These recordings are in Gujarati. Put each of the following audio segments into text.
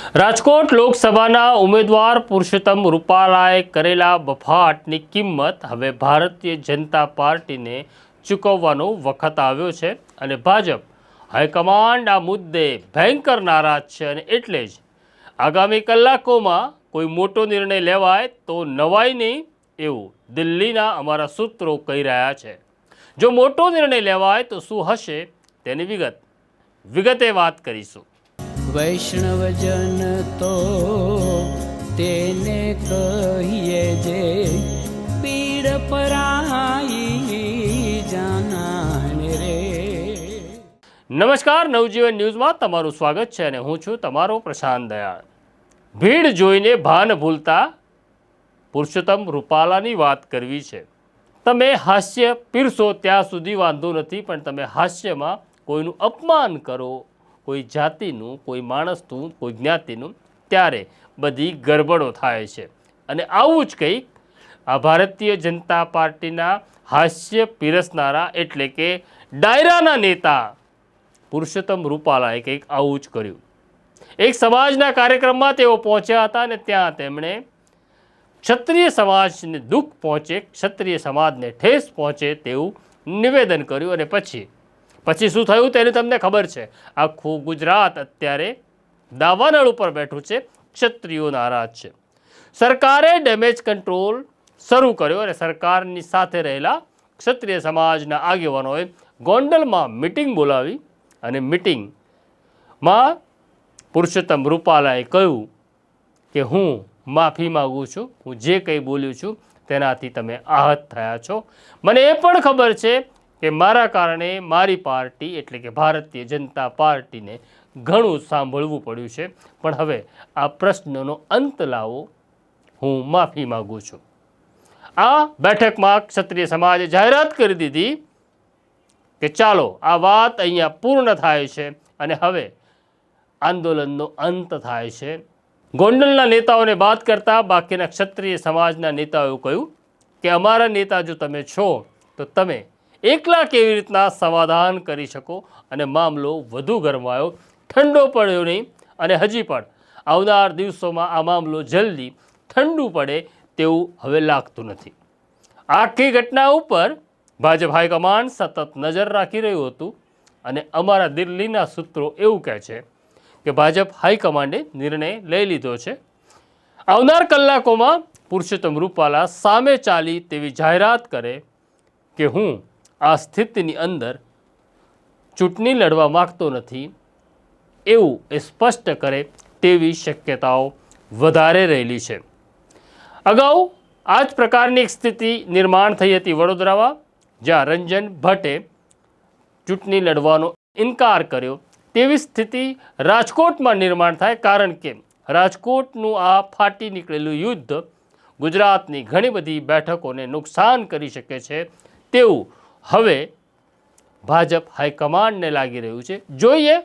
રાજકોટ લોકસભાના ઉમેદવાર પુરુષોત્તમ રૂપાલાએ કરેલા બફાટની કિંમત હવે ભારતીય જનતા પાર્ટીને ચૂકવવાનો વખત આવ્યો છે અને ભાજપ હાઈકમાન્ડ આ મુદ્દે ભયંકર નારાજ છે અને એટલે જ આગામી કલાકોમાં કોઈ મોટો નિર્ણય લેવાય તો નવાઈ નહીં એવું દિલ્હીના અમારા સૂત્રો કહી રહ્યા છે. જો મોટો નિર્ણય લેવાય તો શું હશે તેની વિગત વિગતે વાત કરીશું. વૈષ્ણવજન તો તેને કહીએ જે પીડ પરાઈ જાનાને રે. નમસ્કાર, નવજીવન ન્યૂઝમાં તમારું સ્વાગત છે અને હું છું તમારો પ્રશાંત દયાળ. ભીડ જોઈને ભાન ભૂલતા પુરુષોત્તમ રૂપાલાની વાત કરવી છે. તમે હાસ્ય પીરસો ત્યાં સુધી વાંધો નથી, પણ તમે હાસ્યમાં કોઈનું અપમાન કરો કોઈ જાતિનું, કોઈ માણસનું, કોઈ જ્ઞાતિનું ત્યારે બધી ગરબડો થાય છે. અને આવું જ કંઈક આ ભારતીય જનતા પાર્ટીના હાસ્ય પીરસનારા એટલે કે ડાયરાના નેતા પુરુષોત્તમ રૂપાલાએ કંઈક આવું જ કર્યું. એક સમાજના કાર્યક્રમમાં તેઓ પહોંચ્યા હતા અને ત્યાં તેમણે ક્ષત્રિય સમાજને દુઃખ પહોંચે, ક્ષત્રિય સમાજને ઠેસ પહોંચે તેવું નિવેદન કર્યું અને પછી પછી શું થયું તેની તમને ખબર છે. આખું ગુજરાત અત્યારે દાવાનળ ઉપર બેઠું છે, ક્ષત્રિયો નારાજ છે. સરકારે ડેમેજ કંટ્રોલ શરૂ કર્યો અને સરકારની સાથે રહેલા ક્ષત્રિય સમાજના આગેવાનોએ ગોંડલમાં મિટિંગ બોલાવી અને મિટિંગમાં પુરુષોત્તમ રૂપાલાએ કહ્યું કે, હું માફી માગું છું, હું જે કંઈ બોલ્યું છું તેનાથી તમે આહત થયા છો. મને એ પણ ખબર છે કે મારા કારણે મારી પાર્ટી એટલે કે ભારતીય જનતા પાર્ટીને ઘણું સાંભળવું પડ્યું છે. પણ હવે આ પ્રશ્નનો અંત લાવો. હું માફી માગું છું. આ બેઠકમાં ક્ષત્રિય સમાજે જાહેરાત કરી દીધી કે ચાલો, આ વાત અહીંયા પૂર્ણ થાય છે અને હવે આંદોલનનો અંત થાય છે. ગોંડલના નેતાઓને વાત કરતાં બાકીના ક્ષત્રિય સમાજના નેતાઓએ કહ્યું કે અમારા નેતા જો તમે છો, તો તમે એકલા કેવી રીતના સમાધાન કરી શકો? અને મામલો વધુ ગરમાયો, ઠંડો પડ્યો નહીં અને હજી પણ આવનાર દિવસોમાં આ મામલો જલ્દી ઠંડુ પડે તેવું હવે લાગતું નથી. આખી ઘટના ઉપર ભાજપ હાઈકમાન્ડ સતત નજર રાખી રહ્યું હતું અને અમારા દિલ્હીના સૂત્રો એવું કહે છે કે ભાજપ હાઈકમાન્ડે નિર્ણય લઈ લીધો છે. આવનાર કલાકોમાં પુરુષોત્તમ રૂપાલા સામે ચાલી તેવી જાહેરાત કરે કે હું આ સ્થિતિની અંદર ચૂંટણી લડવા માગતો નથી એવું એ સ્પષ્ટ કરે તેવી શક્યતાઓ વધારે રહેલી છે. અગાઉ આ જ પ્રકારની એક સ્થિતિ નિર્માણ થઈ હતી વડોદરામાં, જ્યાં રંજન ભટ્ટે ચૂંટણી લડવાનો ઇનકાર કર્યો. તેવી સ્થિતિ રાજકોટમાં નિર્માણ થાય કારણ કે રાજકોટનું આ ફાટી નીકળેલું યુદ્ધ ગુજરાતની ઘણી બધી બેઠકોને નુકસાન કરી શકે છે તેવું હવે ભાજપ હાઈકમાન્ડને લાગી રહ્યું છે. જોઈએ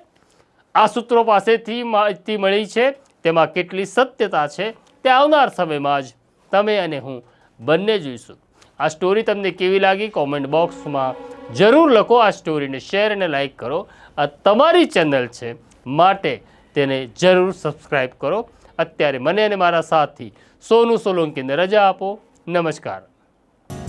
આ સૂત્રો પાસેથી માહિતી મળી છે, તેમાં કેટલી સત્યતા છે, તે આવનાર સમયમાં જ તમે અને હું બંને જોઈશું. આ સ્ટોરી તમને કેવી લાગી? કોમેન્ટ બોક્સમાં જરૂર લખો આ સ્ટોરીને શેર અને લાઈક કરો. આ તમારી ચેનલ છે માટે તેને જરૂર સબસ્ક્રાઈબ કરો. અત્યારે મને અને મારા સાથી સોનુ સોલંકીને રજા આપો. નમસ્કાર.